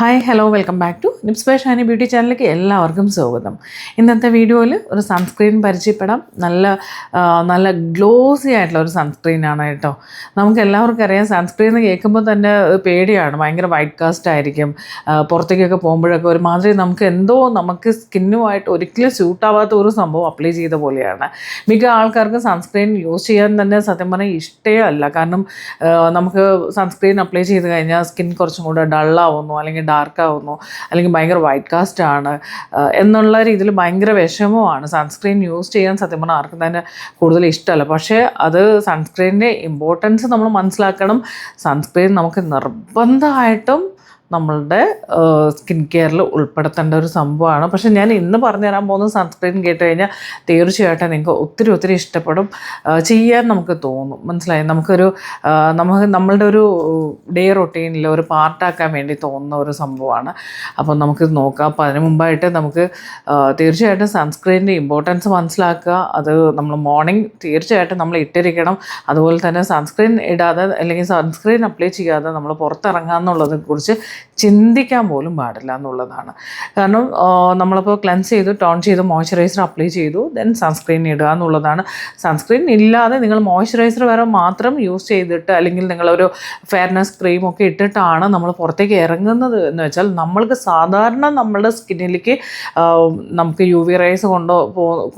Hi hello welcome back to നിപ്സ്പേ Shani beauty ചാനലിലേക്ക് എല്ലാവർക്കും സ്വാഗതം. ഇന്നത്തെ വീഡിയോയിൽ ഒരു സൺസ്ക്രീൻ പരിചയപ്പെടാം. നല്ല നല്ല ഗ്ലോസി ആയിട്ടുള്ള ഒരു സൺസ്ക്രീനാണ് കേട്ടോ. നമുക്ക് എല്ലാവർക്കും അറിയാം സൺസ്ക്രീൻ കേൾക്കുമ്പോൾ തന്നെ പേടിയാണ്. ഭയങ്കര വൈറ്റ് കാസ്റ്റ് ആയിരിക്കും. പുറത്തേക്കൊക്കെ പോകുമ്പോഴൊക്കെ ഒരുമാതിരി നമുക്ക് എന്തോ നമുക്ക് സ്കിന്നുമായിട്ട് ഒരിക്കലും സ്യൂട്ടാവാത്ത ഒരു സംഭവം അപ്ലൈ ചെയ്ത പോലെയാണ്. മിക്ക ആൾക്കാർക്ക് സൺസ്ക്രീൻ യൂസ് ചെയ്യാൻ തന്നെ സത്യം പറഞ്ഞാൽ ഇഷ്ടേ അല്ല. കാരണം നമുക്ക് സൺസ്ക്രീൻ അപ്ലൈ ചെയ്ത് കഴിഞ്ഞാൽ സ്കിൻ കുറച്ചും കൂടെ ഡള്ളാവുന്നു അല്ലെങ്കിൽ ഡാർക്ക് ആവുന്നു. അല്ലെങ്കിൽ ഭയങ്കര വൈറ്റ് കാസ്റ്റ് ആണ്. എന്നുള്ള രീതിയിൽ ഭയങ്കര വിഷമമാണ് സൺസ്ക്രീൻ യൂസ് ചെയ്യാൻ സത്യം പറഞ്ഞാൽ ആർക്കും തന്നെ കൂടുതൽ ഇഷ്ടമല്ല. പക്ഷേ അത് സൺസ്ക്രീനിന്റെ ഇമ്പോർട്ടൻസ് നമ്മൾ മനസ്സിലാക്കണം. സൺസ്ക്രീൻ നമുക്ക് നിർബന്ധമായിട്ടും നമ്മളുടെ സ്കിൻ കെയറിൽ ഉൾപ്പെടുത്തേണ്ട ഒരു സംഭവമാണ്. പക്ഷേ ഞാൻ ഇന്ന് പറഞ്ഞു തരാൻ പോകുന്ന സൺസ്ക്രീൻ കേട്ട് കഴിഞ്ഞാൽ തീർച്ചയായിട്ടും നിങ്ങൾക്ക് ഒത്തിരി ഒത്തിരി ഇഷ്ടപ്പെടും. ചെയ്യാൻ നമുക്ക് തോന്നും. മനസ്സിലായി? നമുക്കൊരു നമുക്ക് നമ്മളുടെ ഒരു ഡേ റൊട്ടീനിൽ ഒരു പാർട്ടാക്കാൻ വേണ്ടി തോന്നുന്ന ഒരു സംഭവമാണ്. അപ്പോൾ നമുക്ക് നോക്കാം. അപ്പോൾ അതിന് മുമ്പായിട്ട് നമുക്ക് തീർച്ചയായിട്ടും സൺസ്ക്രീനിന്റെ ഇമ്പോർട്ടൻസ് മനസ്സിലാക്കുക. അത് നമ്മൾ മോർണിംഗ് തീർച്ചയായിട്ടും നമ്മൾ ഇട്ടിരിക്കണം. അതുപോലെ തന്നെ സൺസ്ക്രീൻ ഇടാതെ അല്ലെങ്കിൽ സൺസ്ക്രീൻ അപ്ലൈ ചെയ്യാതെ നമ്മൾ പുറത്തിറങ്ങാമെന്നുള്ളതിനെക്കുറിച്ച് കുറിച്ച് ചിന്തിക്കാൻ പോലും പാടില്ല എന്നുള്ളതാണ്. കാരണം നമ്മളിപ്പോൾ ക്ലെൻസ് ചെയ്തു ടോൺ ചെയ്തു മോയ്സ്ചറൈസർ അപ്ലൈ ചെയ്തു ദെൻ സൺസ്ക്രീൻ ഇടുക എന്നുള്ളതാണ്. സൺസ്ക്രീൻ ഇല്ലാതെ നിങ്ങൾ മോയ്സ്ചറൈസർ വരെ മാത്രം യൂസ് ചെയ്തിട്ട് അല്ലെങ്കിൽ നിങ്ങളൊരു ഫെയർനെസ് ക്രീം ഒക്കെ ഇട്ടിട്ടാണ് നമ്മൾ പുറത്തേക്ക് ഇറങ്ങുന്നത് എന്ന് വെച്ചാൽ നമ്മൾക്ക് സാധാരണ നമ്മളുടെ സ്കിന്നിലേക്ക് നമുക്ക് യു വി റൈസ് കൊണ്ടോ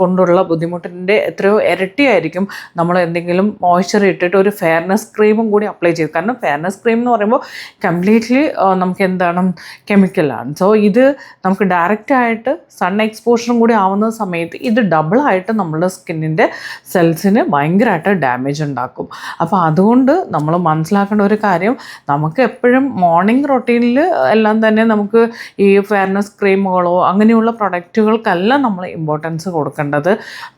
കൊണ്ടുള്ള ബുദ്ധിമുട്ടിന്റെ എത്രയോ ഇരട്ടിയായിരിക്കും നമ്മൾ എന്തെങ്കിലും മോയ്സ്ചർ ഇട്ടിട്ട് ഒരു ഫെയർനെസ് ക്രീമും കൂടി അപ്ലൈ ചെയ്ത് കാരണം ഫെയർനെസ് ക്രീം എന്ന് പറയുമ്പോൾ കംപ്ലീറ്റ്ലി നമുക്ക് എന്താണ് കെമിക്കലാണ് സോ ഇത് നമുക്ക് ഡയറക്റ്റ് ആയിട്ട് സൺ എക്സ്പോഷറും കൂടി ആവുന്ന സമയത്ത് ഇത് ഡബിളായിട്ട് നമ്മുടെ സ്കിന്നിന്റെ സെൽസിന് ഭയങ്കരമായിട്ട് ഡാമേജ് ഉണ്ടാക്കും. അപ്പോൾ അതുകൊണ്ട് നമ്മൾ മനസ്സിലാക്കേണ്ട ഒരു കാര്യം നമുക്ക് എപ്പോഴും മോർണിംഗ് റൊട്ടീനിൽ എല്ലാം തന്നെ നമുക്ക് ഈ ഫെയർനെസ് ക്രീമുകളോ അങ്ങനെയുള്ള പ്രൊഡക്റ്റുകൾക്കല്ല നമ്മൾ ഇമ്പോർട്ടൻസ് കൊടുക്കേണ്ടത്.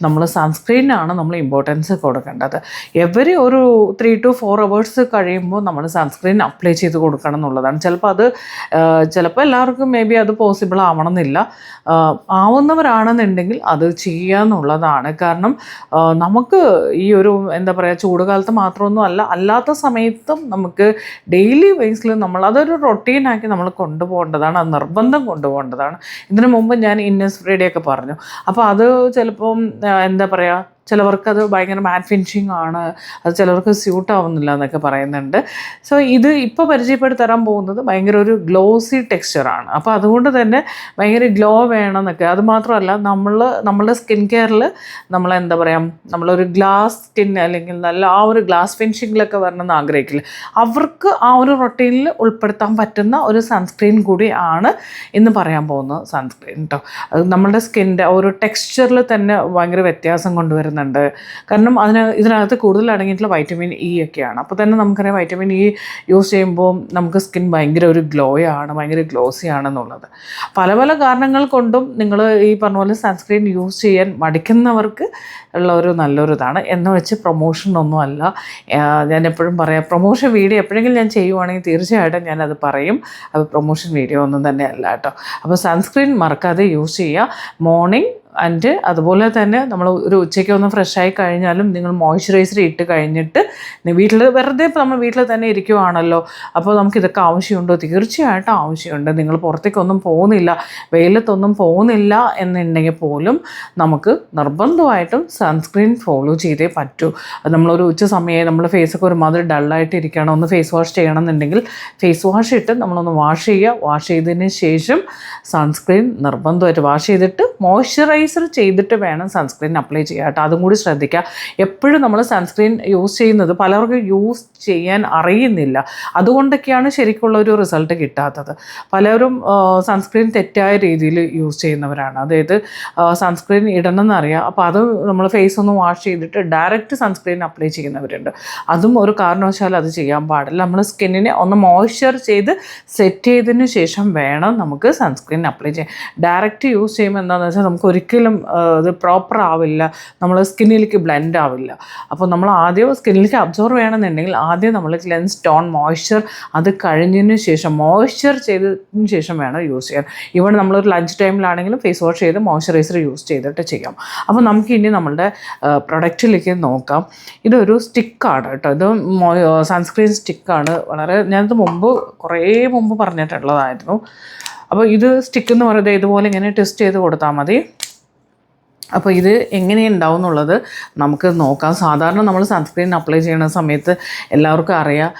നമ്മൾ സൺസ്ക്രീനാണ് നമ്മൾ ഇമ്പോർട്ടൻസ് കൊടുക്കേണ്ടത്. എവരി ഒരു ത്രീ ടു ഫോർ അവേഴ്സ് കഴിയുമ്പോൾ നമ്മൾ സൺസ്ക്രീൻ അപ്ലൈ ചെയ്ത് കൊടുക്കണം എന്നുള്ളതാണ്. ചിലപ്പോൾ അത് ചിലപ്പോൾ എല്ലാവർക്കും മേ ബി അത് പോസിബിൾ ആവണമെന്നില്ല. ആവുന്നവരാണെന്നുണ്ടെങ്കിൽ അത് ചെയ്യാന്നുള്ളതാണ്. കാരണം നമുക്ക് ഈ ഒരു എന്താ പറയുക ചൂട് ചൂടുകാലത്ത് മാത്രമൊന്നും അല്ല അല്ലാത്ത സമയത്തും നമുക്ക് ഡെയിലി ബേസിൽ നമ്മൾ അതൊരു റൊട്ടീനാക്കി നമ്മൾ കൊണ്ടുപോകേണ്ടതാണ് അത് നിർബന്ധം കൊണ്ടുപോകേണ്ടതാണ്. ഇതിനു മുമ്പ് ഞാൻ ഇന്നസ് ഫ്രീഡേ ഒക്കെ പറഞ്ഞു. അപ്പോൾ അത് ചിലപ്പം എന്താ പറയുക ചിലവർക്ക് അത് ഭയങ്കര മാറ്റ് ഫിനിഷിങ് ആണ്. അത് ചിലവർക്ക് സ്യൂട്ട് ആവുന്നില്ല എന്നൊക്കെ പറയുന്നുണ്ട്. സോ ഇത് ഇപ്പോൾ പരിചയപ്പെടുത്തരാൻ പോകുന്നത് ഭയങ്കര ഒരു ഗ്ലോസി ടെക്സ്ചറാണ് അപ്പോൾ അതുകൊണ്ട് തന്നെ ഭയങ്കര ഗ്ലോ വേണം എന്നൊക്കെ അതുമാത്രമല്ല നമ്മൾ നമ്മളുടെ സ്കിൻ കെയറിൽ നമ്മൾ എന്താ പറയുക നമ്മളൊരു ഗ്ലാസ് സ്കിൻ അല്ലെങ്കിൽ നല്ല ആ ഒരു ഗ്ലാസ് ഫിനിഷിങ്ങിലൊക്കെ വരണമെന്ന് ആഗ്രഹിക്കില്ല. അവർക്ക് ആ ഒരു റൊട്ടീനിൽ ഉൾപ്പെടുത്താൻ പറ്റുന്ന ഒരു സൺസ്ക്രീൻ കൂടി ആണ് ഇന്ന് പറയാൻ പോകുന്ന സൺസ്ക്രീൻ കേട്ടോ അത് നമ്മുടെ സ്കിന്റെ ഒരു ടെക്സ്ചറിൽ തന്നെ ഭയങ്കര വ്യത്യാസം കൊണ്ടുവരുന്നുണ്ട് കാരണം അതിന് ഇതിനകത്ത് കൂടുതൽ അടങ്ങിയിട്ടുള്ള വൈറ്റമിൻ ഇ ഒക്കെയാണ്. അപ്പോൾ തന്നെ നമുക്കറിയാം വൈറ്റമിൻ ഇ യൂസ് ചെയ്യുമ്പോൾ നമുക്ക് സ്കിൻ ഭയങ്കര ഒരു ഗ്ലോ ആണ് ഭയങ്കര ഗ്ലോസി ആണെന്നുള്ളത്. പല പല കാരണങ്ങൾ കൊണ്ടും നിങ്ങൾ ഈ പറഞ്ഞ പോലെ സൺസ്ക്രീൻ യൂസ് ചെയ്യാൻ മടിക്കുന്നവർക്ക് ഉള്ള ഒരു നല്ലൊരു ഇതാണ്. എന്ന് വെച്ച് പ്രൊമോഷനൊന്നും അല്ല. ഞാൻ എപ്പോഴും പറയാം പ്രൊമോഷൻ വീഡിയോ എപ്പോഴെങ്കിലും ഞാൻ ചെയ്യുവാണെങ്കിൽ തീർച്ചയായിട്ടും ഞാനത് പറയും. അത് പ്രൊമോഷൻ വീഡിയോ ഒന്നും തന്നെ അല്ല കേട്ടോ. അപ്പോൾ സൺസ്ക്രീൻ മറക്കാതെ യൂസ് ചെയ്യുക. മോർണിംഗ് ആൻഡ് അതുപോലെ തന്നെ നമ്മൾ ഒരു ഉച്ചയ്ക്ക് ഒന്ന് ഫ്രഷ് ആയി കഴിഞ്ഞാലും നിങ്ങൾ മോയ്സ്ചറൈസർ ഇട്ട് കഴിഞ്ഞിട്ട് വീട്ടിൽ വെറുതെ ഇപ്പോൾ നമ്മൾ വീട്ടിൽ തന്നെ ഇരിക്കുവാണല്ലോ. അപ്പോൾ നമുക്ക് ഇതൊക്കെ ആവശ്യമുണ്ടോ. തീർച്ചയായിട്ടും ആവശ്യമുണ്ട്. നിങ്ങൾ പുറത്തേക്കൊന്നും പോകുന്നില്ല. വെയിലത്തൊന്നും പോകുന്നില്ല എന്നുണ്ടെങ്കിൽ പോലും നമുക്ക് നിർബന്ധമായിട്ടും സൺസ്ക്രീൻ ഫോളോ ചെയ്തേ പറ്റൂ. അത് നമ്മളൊരു ഉച്ച സമയം നമ്മുടെ ഫേസൊക്കെ ഒരുമാതിരി ഡള്ളായിട്ട് ഇരിക്കണം ഒന്ന് ഫേസ് വാഷ് ചെയ്യണം എന്നുണ്ടെങ്കിൽ ഫേസ് വാഷ് ഇട്ട് നമ്മളൊന്ന് വാഷ് ചെയ്യുക. വാഷ് ചെയ്തതിന് ശേഷം സൺസ്ക്രീൻ നിർബന്ധമായിട്ട് വാഷ് ചെയ്തിട്ട് മോയ്സ്ചറൈസർ ചെയ്തിട്ട് വേണം സൺസ്ക്രീൻ അപ്ലൈ ചെയ്യുക കേട്ടോ. അതും കൂടി ശ്രദ്ധിക്കുക. എപ്പോഴും നമ്മൾ സൺസ്ക്രീൻ യൂസ് ചെയ്യുന്നത് പലർക്കും യൂസ് ചെയ്യാൻ അറിയുന്നില്ല. അതുകൊണ്ടൊക്കെയാണ് ശരിക്കുള്ള ഒരു റിസൾട്ട് കിട്ടാത്തത്. പലരും സൺസ്ക്രീൻ തെറ്റായ രീതിയിൽ യൂസ് ചെയ്യുന്നവരാണ്. അതായത് സൺസ്ക്രീൻ ഇടണം എന്നറിയാം അപ്പോൾ അത് നമ്മൾ ഫേസ് ഒന്ന് വാഷ് ചെയ്തിട്ട് ഡയറക്റ്റ് സൺസ്ക്രീൻ അപ്ലൈ ചെയ്യുന്നവരുണ്ട്. അതും ഒരു കാരണവശാൽ അത് ചെയ്യാൻ പാടില്ല. നമ്മൾ സ്കിന്നിനെ ഒന്ന് മോയ്സ്ചർ ചെയ്ത് സെറ്റ് ചെയ്തതിന് ശേഷം വേണം നമുക്ക് സൺസ്ക്രീൻ അപ്ലൈ ചെയ്യാൻ. ഡയറക്റ്റ് യൂസ് ചെയ്യുമ്പോൾ എന്താണെന്ന് വെച്ചാൽ നമുക്ക് ഒരിക്കലും ഒരിക്കലും ഇത് പ്രോപ്പർ ആവില്ല. നമ്മൾ സ്കിന്നിലേക്ക് ബ്ലെൻഡ് ആവില്ല. അപ്പോൾ നമ്മൾ ആദ്യം സ്കിന്നിലേക്ക് അബ്സോർവ് ചെയ്യണമെന്നുണ്ടെങ്കിൽ ആദ്യം നമ്മൾ ക്ലെൻസ് ടോൺ മോയ്സ്ചർ അത് കഴിഞ്ഞതിന് ശേഷം മോയ്സ്ചർ ചെയ്തതിന് ശേഷം വേണം യൂസ് ചെയ്യാൻ. ഈവൺ നമ്മളൊരു ലഞ്ച് ടൈമിലാണെങ്കിലും ഫേസ് വാഷ് ചെയ്ത് മോയ്സ്ചറൈസർ യൂസ് ചെയ്തിട്ട് ചെയ്യാം. അപ്പോൾ നമുക്ക് ഇനി നമ്മളുടെ പ്രൊഡക്റ്റിലേക്ക് നോക്കാം. ഇതൊരു സ്റ്റിക്കാണ് കേട്ടോ. ഇത് സൺസ്ക്രീൻ സ്റ്റിക്കാണ് വളരെ ഞാനിത് മുമ്പ് കുറേ മുമ്പ് പറഞ്ഞിട്ടുള്ളതായിരുന്നു. അപ്പോൾ ഇത് സ്റ്റിക്ക് എന്ന് പറയുന്നത് ഇതുപോലെ ഇങ്ങനെ ടെസ്റ്റ് ചെയ്ത് കൊടുത്താൽ മതി. അപ്പോൾ ഇത് എങ്ങനെയുണ്ടാവും എന്നുള്ളത് നമുക്ക് നോക്കാം. സാധാരണ നമ്മൾ സൺസ്ക്രീൻ അപ്ലൈ ചെയ്യുന്ന സമയത്ത് എല്ലാവർക്കും അറിയാം.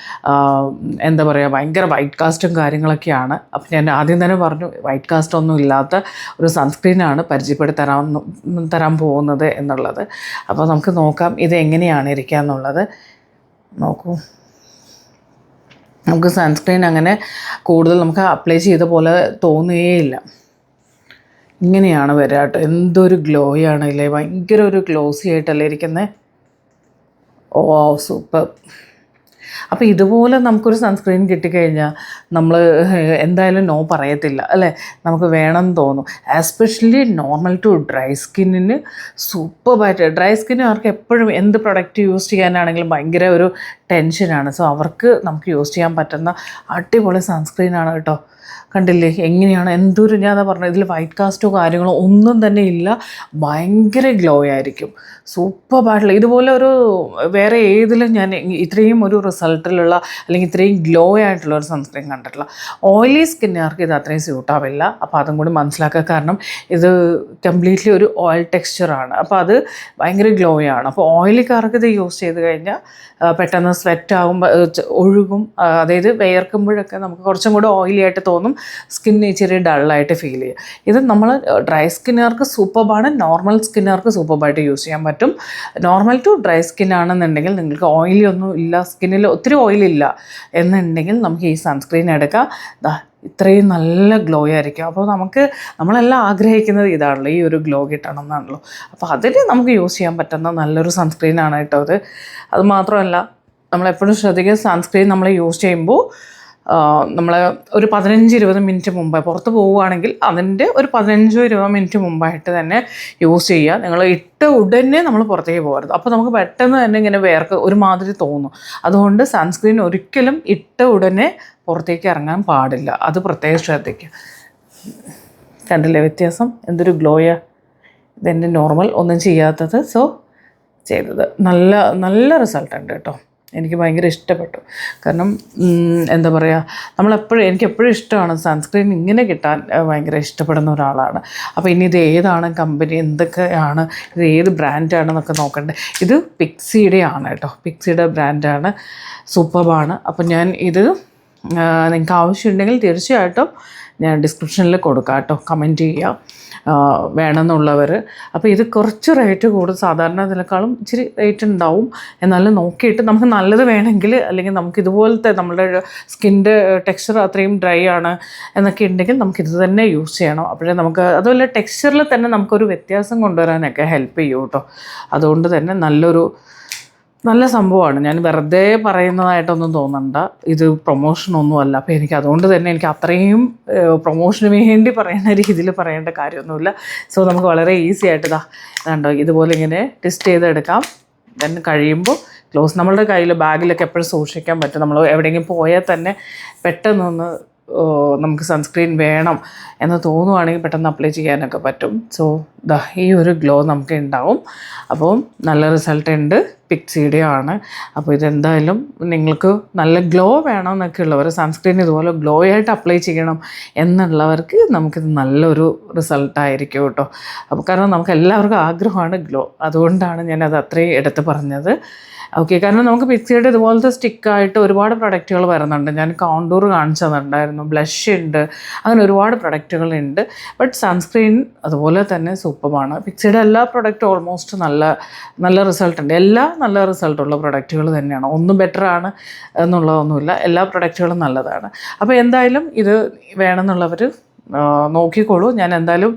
എന്താ പറയുക ഭയങ്കര വൈറ്റ് കാസ്റ്റും കാര്യങ്ങളൊക്കെയാണ്. അപ്പോൾ ഞാൻ ആദ്യം തന്നെ പറഞ്ഞു വൈറ്റ് കാസ്റ്റ് ഒന്നും ഇല്ലാത്ത ഒരു സൺസ്ക്രീനാണ് പരിചയപ്പെടുത്തരാ തരാൻ പോകുന്നത് എന്നുള്ളത്. അപ്പോൾ നമുക്ക് നോക്കാം ഇത് എങ്ങനെയാണ് ഇരിക്കുക എന്നുള്ളത്. നോക്കൂ. നമുക്ക് സൺസ്ക്രീൻ അങ്ങനെ കൂടുതൽ നമുക്ക് അപ്ലൈ ചെയ്ത പോലെ തോന്നുകയില്ല ഇങ്ങനെയാണ് വരിക കേട്ടോ. എന്തൊരു ഗ്ലോയാണ് അല്ലേ ഭയങ്കര ഒരു ഗ്ലോസി ആയിട്ടല്ലേ ഇരിക്കുന്നത് ഓ സൂപ്പർ അപ്പോൾ ഇതുപോലെ നമുക്കൊരു സൺസ്ക്രീൻ കിട്ടിക്കഴിഞ്ഞാൽ നമ്മൾ എന്തായാലും നോ പറയത്തില്ല അല്ലേ? നമുക്ക് വേണമെന്ന് തോന്നും. എസ്പെഷ്യലി നോർമൽ ടു ഡ്രൈ സ്കിന്നിന് സൂപ്പറായിട്ട് ഡ്രൈ സ്കിന്നുകാർക്ക് എപ്പോഴും എന്ത് പ്രൊഡക്റ്റ് യൂസ് ചെയ്യാനാണെങ്കിലും ഭയങ്കര ഒരു ടെൻഷനാണ് സോ അവർക്ക് നമുക്ക് യൂസ് ചെയ്യാൻ പറ്റുന്ന അടിപൊളി സൺസ്ക്രീനാണ് കേട്ടോ. കണ്ടില്ലേ? എങ്ങനെയാണ്? എന്തൊരു ഞാൻ അതാ പറഞ്ഞത്. ഇതിൽ വൈറ്റ് കാസ്റ്റോ കാര്യങ്ങളോ ഒന്നും തന്നെ ഇല്ല. ഭയങ്കര ഗ്ലോ ആയിരിക്കും. സൂപ്പറായിട്ടുള്ള ഇതുപോലെ ഒരു വേറെ ഏതിലും ഞാൻ ഇത്രയും ഒരു റിസൾട്ടിലുള്ള അല്ലെങ്കിൽ ഇത്രയും ഗ്ലോ ആയിട്ടുള്ള ഒരു സൺസ്ക്രീൻ കണ്ടിട്ടില്ല. ഓയിലി സ്കിന്നുകാർക്ക് ഇത് അത്രയും സ്യൂട്ടാവില്ല അപ്പോൾ അതും കൂടി മനസ്സിലാക്കുക കാരണം ഇത് കംപ്ലീറ്റ്ലി ഒരു ഓയിൽ ടെക്സ്ചറാണ് അപ്പോൾ അത് ഭയങ്കര ഗ്ലോ ആണ്. അപ്പോൾ ഓയിലിക്കാർക്ക് ഇത് യൂസ് ചെയ്ത് കഴിഞ്ഞാൽ പെട്ടെന്ന് സ്വെറ്റ് ആകുമ്പോൾ ഒഴുകും. അതായത് വിയർക്കുമ്പോഴൊക്കെ നമുക്ക് കുറച്ചും കൂടി ഓയിലി ആയിട്ട് തോന്നും സ്കിന്ന് ഇച്ചിരി ഡള്ളായിട്ട് ഫീൽ ചെയ്യും ഇത് നമ്മൾ ഡ്രൈ സ്കിന്നുകാർക്ക് സൂപ്പർബാണ് നോർമൽ സ്കിന്നുകാർക്ക് സൂപ്പർബായിട്ട് യൂസ് ചെയ്യാൻ പറ്റും. നോർമൽ ടു ഡ്രൈ സ്കിൻ ആണെന്നുണ്ടെങ്കിൽ നിങ്ങൾക്ക് ഓയിലി ഒന്നും ഇല്ല സ്കിന്നിൽ ഒത്തിരി ഓയിലില്ല എന്നുണ്ടെങ്കിൽ നമുക്ക് ഈ സൺസ്ക്രീൻ എടുക്കാം. ഇത്രയും നല്ല ഗ്ലോ ആയിരിക്കും. അപ്പോൾ നമുക്ക് നമ്മളെല്ലാം ആഗ്രഹിക്കുന്നത് ഇതാണല്ലോ ഈ ഒരു ഗ്ലോ കിട്ടണം എന്നാണല്ലോ അപ്പോൾ അതിൽ നമുക്ക് യൂസ് ചെയ്യാൻ പറ്റുന്ന നല്ലൊരു സൺസ്ക്രീനാണ് കേട്ടോ അത് അത് മാത്രമല്ല നമ്മളെപ്പോഴും ശ്രദ്ധിക്കുക സൺസ്ക്രീൻ നമ്മൾ യൂസ് ചെയ്യുമ്പോൾ നമ്മൾ ഒരു പതിനഞ്ച് ഇരുപത് മിനിറ്റ് മുമ്പ് പുറത്ത് പോവുകയാണെങ്കിൽ അതിന്റെ ഒരു പതിനഞ്ചോ ഇരുപത് മിനിറ്റ് മുമ്പായിട്ട് തന്നെ യൂസ് ചെയ്യുക. നിങ്ങൾ ഇട്ട ഉടനെ നമ്മൾ പുറത്തേക്ക് പോകരുത്. അപ്പോൾ നമുക്ക് പെട്ടെന്ന് തന്നെ ഇങ്ങനെ വേർക്ക് ഒരുമാതിരി തോന്നും. അതുകൊണ്ട് സൺസ്ക്രീൻ ഒരിക്കലും ഇട്ട ഉടനെ പുറത്തേക്ക് ഇറങ്ങാൻ പാടില്ല. അത് പ്രത്യേകം ശ്രദ്ധിക്കുക. കണ്ടില്ലേ വ്യത്യാസം? എന്തൊരു ഗ്ലോയാ. ഇതെന്റെ നോർമൽ ഒന്നും ചെയ്യാത്തത്. സോ ചെയ്തത്. നല്ല നല്ല റിസൾട്ട് ഉണ്ട് കേട്ടോ. എനിക്ക് ഭയങ്കര ഇഷ്ടപ്പെട്ടു. കാരണം എന്താ പറയുക നമ്മളെപ്പോഴും എനിക്ക് എപ്പോഴും ഇഷ്ടമാണ് സൺസ്ക്രീൻ ഇങ്ങനെ കിട്ടാൻ ഭയങ്കര ഇഷ്ടപ്പെടുന്ന ഒരാളാണ്. അപ്പോൾ ഇനി ഇത് ഏതാണ് കമ്പനി എന്തൊക്കെയാണ് ഇത് ഏത് ബ്രാൻഡാണെന്നൊക്കെ നോക്കണ്ടേ. ഇത് പിക്സിയുടെ ആണ് കേട്ടോ. പിക്സിയുടെ ബ്രാൻഡാണ് സൂപ്പർബാണ്. അപ്പോൾ ഞാൻ ഇത് നിങ്ങൾക്ക് ആവശ്യമുണ്ടെങ്കിൽ തീർച്ചയായിട്ടും ഞാൻ ഡിസ്ക്രിപ്ഷനിൽ കൊടുക്കാം കേട്ടോ. കമന്റ് ചെയ്യുക വേണമെന്നുള്ളവർ അപ്പോൾ ഇത് കുറച്ച് റേറ്റ് കൂടും. സാധാരണ ഇതിനേക്കാളും ഇച്ചിരി റേറ്റ് ഉണ്ടാവും. എന്നാലും നോക്കിയിട്ട് നമുക്ക് നല്ലത് വേണമെങ്കിൽ അല്ലെങ്കിൽ നമുക്ക് ഇതുപോലത്തെ നമ്മുടെ സ്കിന്റെ ടെക്സ്ചർ അത്രയും ഡ്രൈ ആണ് എന്നൊക്കെ ഉണ്ടെങ്കിൽ നമുക്ക് ഇത് തന്നെ യൂസ് ചെയ്യണം. അപ്പോഴേ നമുക്ക് അതുപോലെ ടെക്സ്ചറിൽ തന്നെ നമുക്കൊരു വ്യത്യാസം കൊണ്ടുവരാനൊക്കെ ഹെൽപ്പ് ചെയ്യും കേട്ടോ. അതുകൊണ്ട് തന്നെ നല്ലൊരു നല്ല സംഭവമാണ്. ഞാൻ വെറുതെ പറയുന്നതായിട്ടൊന്നും തോന്നണ്ട. ഇത് പ്രൊമോഷനൊന്നും അല്ല അപ്പോൾ എനിക്ക് അതുകൊണ്ട് തന്നെ എനിക്ക് അത്രയും പ്രൊമോഷന് വേണ്ടി പറയുന്ന രീതിയിൽ പറയേണ്ട കാര്യമൊന്നുമില്ല. സോ നമുക്ക് വളരെ ഈസി ആയിട്ട് ഇതാ ഇതുണ്ടോ ഇതുപോലെ ഇങ്ങനെ ടെസ്റ്റ് ചെയ്തെടുക്കാം. ദെൻ കഴിയുമ്പോൾ ക്ലോസ്. നമ്മളുടെ കയ്യിൽ ബാഗിലൊക്കെ എപ്പോഴും സൂക്ഷിക്കാൻ പറ്റും. നമ്മൾ എവിടെയെങ്കിലും പോയാൽ തന്നെ പെട്ടെന്നൊന്ന് നമുക്ക് സൺസ്ക്രീൻ വേണം എന്ന് തോന്നുവാണെങ്കിൽ പെട്ടെന്ന് അപ്ലൈ ചെയ്യാനൊക്കെ പറ്റും. സോ ദാ ഈ ഒരു ഗ്ലോ നമുക്ക് ഉണ്ടാവും. അപ്പോൾ നല്ല റിസൾട്ട് ഉണ്ട്. പിക്സിയുടെ ആണ്. അപ്പോൾ ഇതെന്തായാലും നിങ്ങൾക്ക് നല്ല ഗ്ലോ വേണമെന്നൊക്കെ ഉള്ളവർ സൺസ്ക്രീൻ ഇതുപോലെ ഗ്ലോ ആയിട്ട് അപ്ലൈ ചെയ്യണം എന്നുള്ളവർക്ക് നമുക്കിത് നല്ലൊരു റിസൾട്ടായിരിക്കും കേട്ടോ. അപ്പോൾ കാരണം നമുക്ക് എല്ലാവർക്കും ആഗ്രഹമാണ് ഗ്ലോ അതുകൊണ്ടാണ് ഞാനത് അത്രയും എടുത്ത് പറഞ്ഞത്. ഓക്കെ കാരണം നമുക്ക് പിക്സിയുടെ ഇതുപോലത്തെ സ്റ്റിക്കായിട്ട് ഒരുപാട് പ്രൊഡക്റ്റുകൾ വരുന്നുണ്ട്. ഞാൻ കോണ്ടൂർ കാണിച്ചു തന്നിട്ടുണ്ടായിരുന്നു ബ്ലഷ് ഉണ്ട്. അങ്ങനെ ഒരുപാട് പ്രൊഡക്റ്റുകളുണ്ട് ബട്ട് സൺസ്ക്രീൻ അതുപോലെ തന്നെ സൂപ്പറാണ് പിക്സിയുടെ എല്ലാ പ്രൊഡക്റ്റും ഓൾമോസ്റ്റ് നല്ല നല്ല റിസൾട്ട് ഉണ്ട്. എല്ലാ നല്ല റിസൾട്ടുള്ള പ്രൊഡക്റ്റുകൾ തന്നെയാണ്. ഒന്നും ബെറ്റർ ആണ് എന്നുള്ളതൊന്നുമില്ല. എല്ലാ പ്രൊഡക്റ്റുകളും നല്ലതാണ്. അപ്പോൾ എന്തായാലും ഇത് വേണമെന്നുള്ളവർ നോക്കിക്കോളൂ. ഞാൻ എന്തായാലും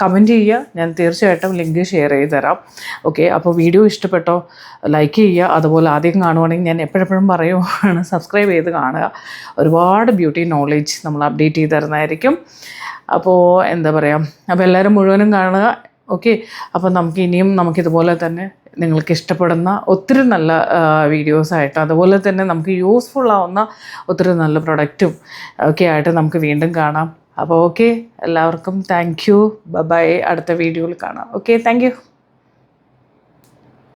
കമന്റ് ചെയ്യുക. ഞാൻ തീർച്ചയായിട്ടും ലിങ്ക് ഷെയർ ചെയ്ത് തരാം. ഓക്കെ അപ്പോൾ വീഡിയോ ഇഷ്ടപ്പെട്ടോ ലൈക്ക് ചെയ്യുക. അതുപോലെ ആദ്യം കാണുവാണെങ്കിൽ ഞാൻ എപ്പോഴെപ്പോഴും പറയുവാണ് സബ്സ്ക്രൈബ് ചെയ്ത് കാണുക. ഒരുപാട് ബ്യൂട്ടി നോളേജ് നമ്മൾ അപ്ഡേറ്റ് ചെയ്ത് തരുന്നതായിരിക്കും. അപ്പോൾ എന്താ പറയുക അപ്പോൾ എല്ലാവരും മുഴുവനും കാണുക. ഓക്കെ അപ്പോൾ നമുക്ക് ഇനിയും നമുക്കിതുപോലെ തന്നെ നിങ്ങൾക്ക് ഇഷ്ടപ്പെടുന്ന ഒത്തിരി നല്ല വീഡിയോസായിട്ട് അതുപോലെ തന്നെ നമുക്ക് യൂസ്ഫുൾ ആവുന്ന ഒത്തിരി നല്ല പ്രൊഡക്റ്റും ഒക്കെ ആയിട്ട് നമുക്ക് വീണ്ടും കാണാം. അപ്പോൾ ഓക്കെ എല്ലാവർക്കും താങ്ക് യു ബൈ അടുത്ത വീഡിയോയിൽ കാണാം. Okay thank